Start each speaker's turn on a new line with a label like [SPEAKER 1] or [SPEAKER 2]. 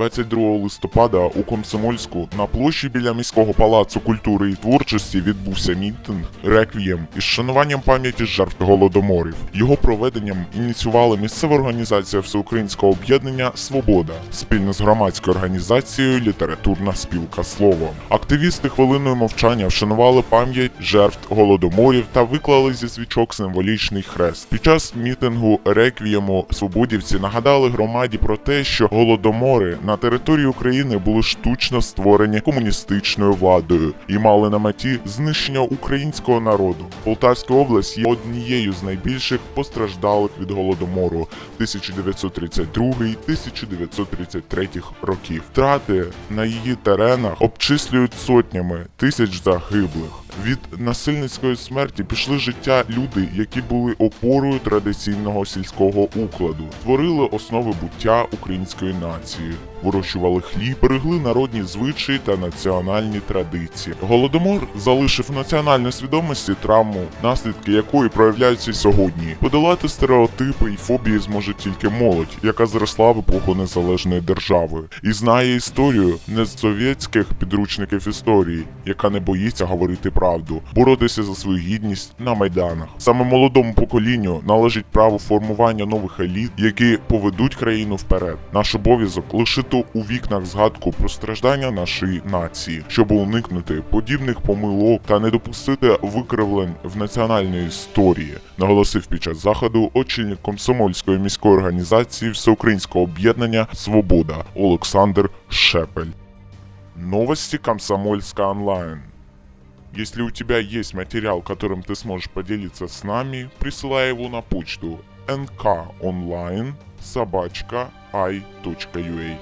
[SPEAKER 1] 22 листопада у Комсомольську на площі біля міського палацу культури і творчості відбувся мітинг реквієм із шануванням пам'яті жертв голодоморів. Його проведенням ініціювала місцева організація Всеукраїнського об'єднання Свобода спільно з громадською організацією Літературна спілка Слово. Активісти хвилиною мовчання вшанували пам'ять жертв голодоморів та виклали зі свічок символічний хрест. Під час мітингу реквієму свободівці нагадали громаді про те, що голодомори на території України були штучно створені комуністичною владою і мали на меті знищення українського народу. Полтавська область є однією з найбільших постраждалих від голодомору 1932-1933 років. Втрати на її теренах обчислюють сотнями тисяч загиблих. Від насильницької смерті пішли життя люди, які були опорою традиційного сільського укладу, творили основи буття української нації, вирощували хліб, берегли народні звичаї та національні традиції. Голодомор залишив в національній свідомості травму, наслідки якої проявляються сьогодні. Подолати стереотипи і фобії зможе тільки молодь, яка зросла в епоху незалежної держави і знає історію не з совєтських підручників історії, яка не боїться говорити правду, боротися за свою гідність на майданах. Саме молодому поколінню належить право формування нових еліт, які поведуть країну вперед. Наш обов'язок лишити у вікнах згадку про страждання нашої нації, щоб уникнути подібних помилок та не допустити викривлень в національній історії, наголосив під час заходу очільник комсомольської міської організації Всеукраїнського об'єднання Свобода Олександр Шепель. Новости Комсомольска онлайн. Если у тебя есть материал, которым ты сможешь поделиться с нами, присылай его на почту nkonline собачка i.ua.